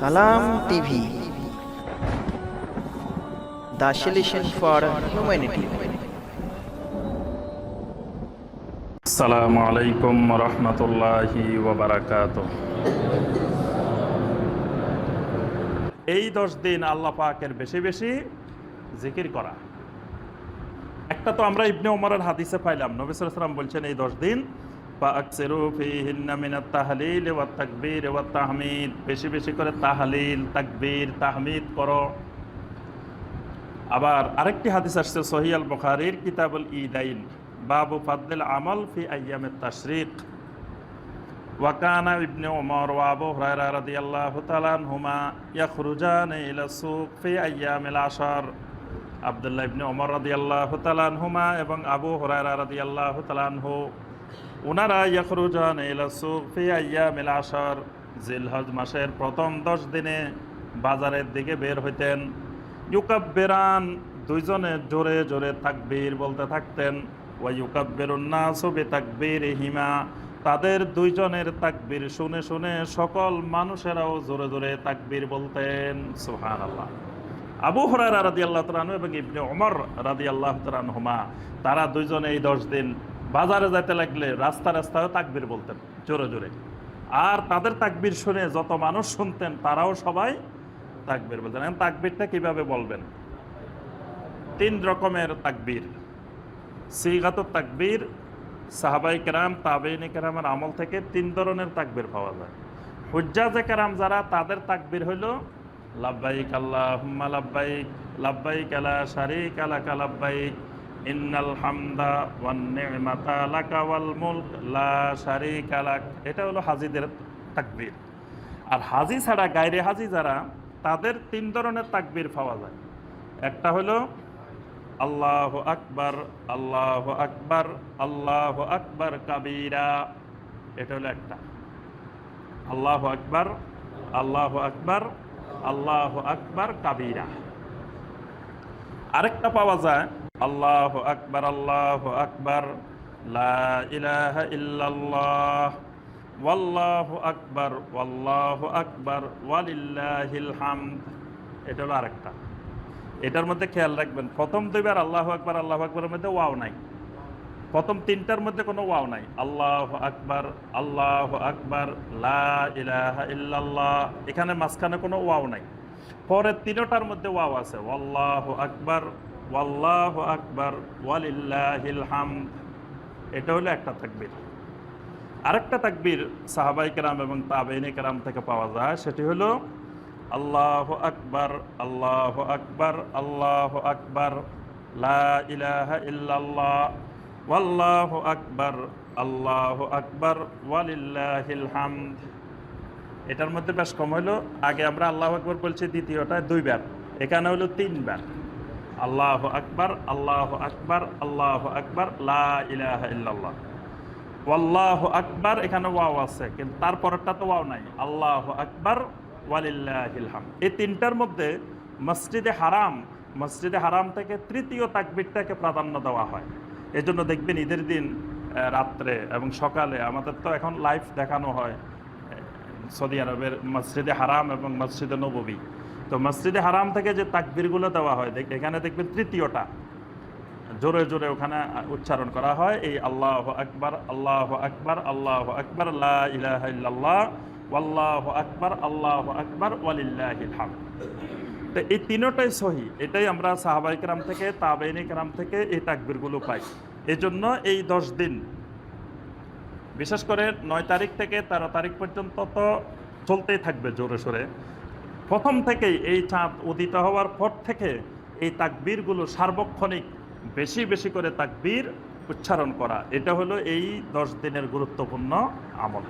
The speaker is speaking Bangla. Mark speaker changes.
Speaker 1: Salam TV. The solution for humanity.
Speaker 2: আসসালামু আলাইকুম রহমতুল্লাহি ওবরাকাত এই দশ দিন আল্লাহ পাকের বেশি বেশি জিকির করা। একটা তো আমরা ইবনে ওমরের হাদিসে পাইলাম, নবী সাল্লাল্লাহু বলছেন, এই দশ দিন মিনাত তাহলিল ওয়া তাকবীর ওয়া তাহমিদ। বেশি বেশি করে তাহলিল, তাকবীর, তাহমিদ করো। আবার আরেকটি হাদিস আসছে সহিয়াল বুখারীর কিতাবুল ঈদাইন। বাবু ফাদ্দিল আমল ফি আইয়ামের তাশরিক। ওয়াকানা ইবনে ওমর ওয়া আবু হুরায়রা রাদিয়াল্লাহু তাআলা আনহুমা ইয়াখরুজান ইলা সুক ফি আইয়ামিল আশর। আব্দুল্লাহ ইবনে ওমর রাদিয়াল্লাহু তাআলা আনহুমা এবং আবু হুরায়রা রাদিয়াল্লাহু তাআলা আনহু ওনারা ইয়াখরুজান ইলা জিলহজ মাসের প্রথম দশ দিনে বাজারের দিকে বের হইতেন। ইউকাব্বেরান দুইজনে জোরে জোরে তাকবীর বলতে থাকতেন। ওয়া ইউকাব্বিরুন্নাসু বিতাকবীরিহিমা, তাদের দুইজনের তাকবীর শুনে শুনে সকল মানুষেরাও জোরে জোরে তাকবীর বলতেন। সুবহানাল্লাহ। আবু হুরায়রা রাদিয়াল্লাহু তাআলা আনহু এবং ইবনে ওমর রাদিয়াল্লাহু তাআলা আনহুমা, তারা দুইজনে এই দশ দিন বাজারে যাইতে লাগলে রাস্তা রাস্তায় তাকবির বলতেন, জোরে জোরে। আর তাদের তাকবির শুনে যত মানুষ শুনতেন, তারাও সবাই তাকবির বলতেন। তাকবীরটা কীভাবে বলবেন? তিন রকমের তাকবির। সিগাত তাকবির, সাহাবাই কেরাম, তাবেইন কেরামের আমল থেকে তিন ধরনের তাকবির পাওয়া যায়। হুজ্জাজে কেরাম যারা, তাদের তাকবির হইল, লাব্বাইক আল্লাহুম্মা লাব্বাইক লাব্বাইক আলা শারিক লাকা লাব্বাইক। ইন্নাল হামদা লা শারিকা লাক। এটা হলো হাজিদের তাকবীর। আর হাজি ছাড়া গায়রে হাজি যারা, তাদের তিন ধরনের তাকবীর পাওয়া যায়। একটা হলো, আল্লাহ আকবার আল্লাহ আকবার আল্লাহ আকবার কাবীরা। এটা হলো একটা। আল্লাহ আকবার আল্লাহ আকবার আল্লাহ আকবার কাবীরা। আরেকটা পাওয়া যায় আল্লাহ আকবার আল্লাহ আকবার ওয়াল্লাহু আকবার ওয়াল্লাহু আকবার, ওয়ালিল্লাহিল হামদ। এটা হলো আরেকটা। এটার মধ্যে খেয়াল রাখবেন, প্রথম দুইবার আল্লাহ আকবার, আল্লাহ আকবরের মধ্যে ওয়াও নাই। প্রথম তিনটার মধ্যে কোনো ওয়াও নাই। আল্লাহ আকবার আল্লাহ আকবার ইল্লাল্লাহ। এখানে মাঝখানে কোনো ওয়াও নাই। পরের তিনোটার মধ্যে ওয়াও আছে, ওয়াল্লাহ আকবার ওয়াল্লাহ আকবার, ওয়ালিল্লাহিল হামদ। এটা হলো একটা তাকবীর। আরেকটা তাকবীর সাহাবাই কেরাম এবং তাবেইনে কেরাম থেকে পাওয়া যায়, সেটি হলো, আল্লাহ আকবার আল্লাহ আকবার আল্লাহ আকবার, লা ইলাহা ইল্লাল্লাহ, ওয়াল্লাহু আকবার, আল্লাহ আকবার, ওয়ালিল্লাহিল হামদ। এটার মধ্যে বেশ কম হলো। আগে আমরা আল্লাহ আকবর বলছি, দ্বিতীয়টা দুইবার। এখানে হলো তিনবার। আল্লাহ আকবর আল্লাহ আকবর আল্লাহ আকবর ইল্লাল্লাহ। ওয়াল্লাহ আকবার, এখানে ওয়াও আছে, কিন্তু তারপরেরটা তো ওয়াও নাই। আল্লাহ আকবার, ওয়ালিল্লাহিল হাম এই তিনটার মধ্যে মসজিদে হারাম মসজিদে হারাম থেকে তৃতীয় তাকবিরটাকে প্রাধান্য দেওয়া হয়। এজন্য দেখবেন ঈদের দিন রাত্রে এবং সকালে আমাদের তো এখন লাইভ দেখানো হয় সৌদি আরবের মসজিদে হারাম এবং মসজিদে নববী। তো মসজিদে হারাম থেকে যে তাকবিরগুলো দেওয়া হয়, দেখ, এখানে দেখবেন তৃতীয়টা। জোরে জোরে ওখানে উচ্চারণ করা হয়, এই আল্লাহ আকবার, আল্লাহ আকবর, আল্লাহ আকবার ইল্লাল্লাহ, ওয়াল্লাহু আকবার, আল্লাহ আকবার ওয়ালিল্লাহিল হামদ তো এই তিনোটাই সহি, এটাই আমরা সাহাবাই কেরাম থেকে, তাবেইনি কেরাম থেকে এই তাকবিরগুলো পাই। এই জন্য এই দশ দিন, বিশেষ করে নয় তারিখ থেকে তেরো তারিখ পর্যন্ত তো চলতেই থাকবে জোরে সোরে। প্রথম থেকেই এই চাঁদ উদিত হওয়ার পর থেকে এই তাকবীরগুলো সার্বক্ষণিক বেশি বেশি করে তাকবীর উচ্চারণ করা। এটা হলো এই দশ দিনের গুরুত্বপূর্ণ আমল।